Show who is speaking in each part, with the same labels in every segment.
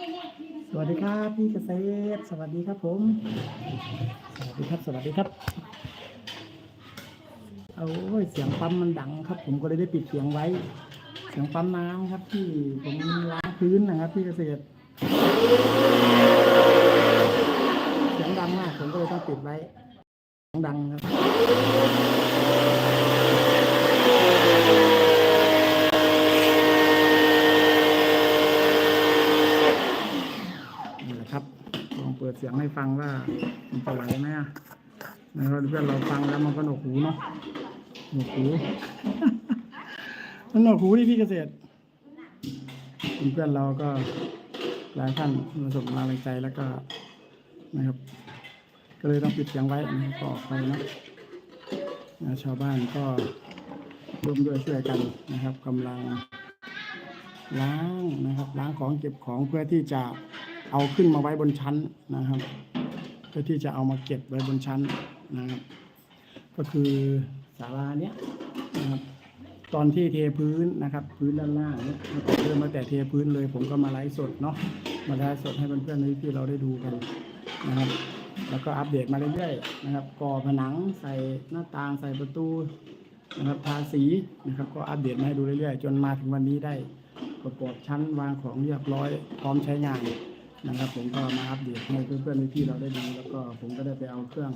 Speaker 1: สวัสดีครับพี่เกษตรสวัสดีครับผม สวัสดีครับ สวัสดีครับโอ้ยเสียงปั๊มมันดังครับ ผมก็เลยได้ปิดเสียงไว้ เสียงปั๊มน้ำครับที่ผมล้างพื้นนะครับ พี่เกษตรเสียงดังมากผมก็เลยต้องปิดไว้เสียงดังครับ นี่แหละครับลอง เสียงให้ฟังว่ามันจะไหวไหมอะนะครับเพื่อนเราฟังแล้วมันก็หนวกหูเนาะหนวกหูมันหนวกหูที่พี่เกษตรเพื่อนเราก็หลายท่านมาส่งมาแรงใจแล้วก็นะครับ ก็เลยต้องปิดเสียงไว้นะครับก็ออกไปเนาะนะชาวบ้านก็ร่วมด้วยช่วยกันนะครับกำลังล้างนะครับ ล้างของเก็บของเพื่อที่จะ เอาขึ้นมาไว้บนชั้นนะครับ เพื่อที่จะเอามาเก็บไว้บนชั้นนะครับ ก็คือศาลาเนี้ยนะครับตอนที่เทพื้นนะครับ พื้นด้านล่างเนี่ยเริ่มมาแต่เทพื้นเลย ผมก็มาไลฟ์สดเนาะมาไลฟ์สดให้เพื่อนๆที่เราได้ดูกันนะครับ แล้วก็อัปเดตมาเรื่อยๆนะครับ ก่อผนังใส่หน้าต่างใส่ประตูนะครับทาสีนะครับ ก็อัปเดตมาให้ดูเรื่อยๆ จนมาถึงวันนี้ได้ประกอบชั้นวางของเรียบร้อยพร้อมใช้งาน นะครับ ผมก็มาอัปเดตให้เพื่อนๆพี่ๆเราได้ดูแล้วก็ผมก็ได้ไปเอาเครื่อง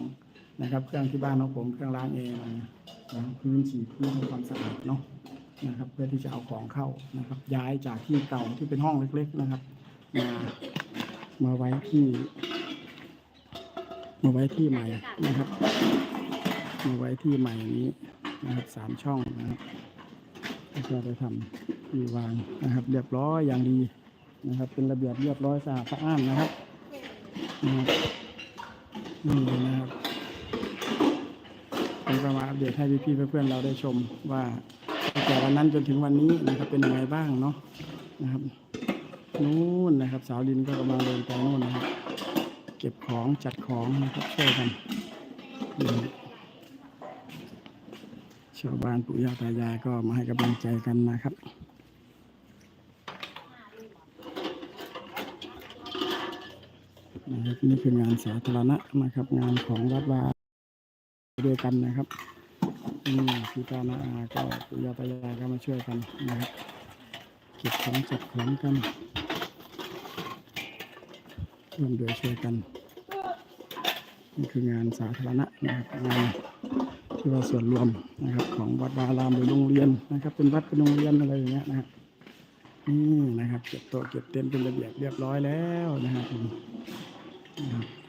Speaker 1: นะครับ เครื่องที่บ้านของผมเครื่องล้างเองมาล้างพื้นฉีดพื้นทำความสะอาดเนาะนะครับ เพื่อที่จะเอาของเข้านะครับ ย้ายจากที่เก่าที่เป็นห้องเล็ก ๆนะครับ มามาไว้ที่มาไว้ที่ใหม่นะครับ มาไว้ที่ใหม่นี้นะครับสามช่องนะครับก็ไปทำที่วางนะครับ เรียบร้อยอย่างดี นะครับ เป็นระเบียบเรียบร้อยสะอาดสะอ้านนะครับนะนี่นะครับผมก็มาอัปเดตให้พี่ๆเพื่อนๆเราได้ชมว่าตั้งแต่วันนั้นจนถึงวันนี้นะครับเป็นยังไงบ้างเนาะนะครับนู่นนะครับ สาวลินก็กำลังเดินไปนู่นนะครับ เก็บของจัดของนะครับช่วยกันชาวบ้านปู่ย่าตายายก็มาให้กำลังใจกันนะครับ นะครับนี่คืองานสาธารณะนะครับ งานของวัดวาด้วยกันนะครับนี่พี่ตานาอาก็ปู่ย่าตายายก็มาช่วยกันนะครับเก็บของจัดของกันร่วมด้วยช่วยกันนี่คืองานสาธารณะนะครับงานที่ว่าส่วนรวมนะครับของวัดวาอารามหรือโรงเรียนนะครับ เป็นวัดเป็นโรงเรียนอะไรอย่างเงี้ยนะครับ นี่นะครับ เก็บโต๊ะเก็บเต็นท์เป็นระเบียบเรียบร้อยแล้วนะครับผมนะครับ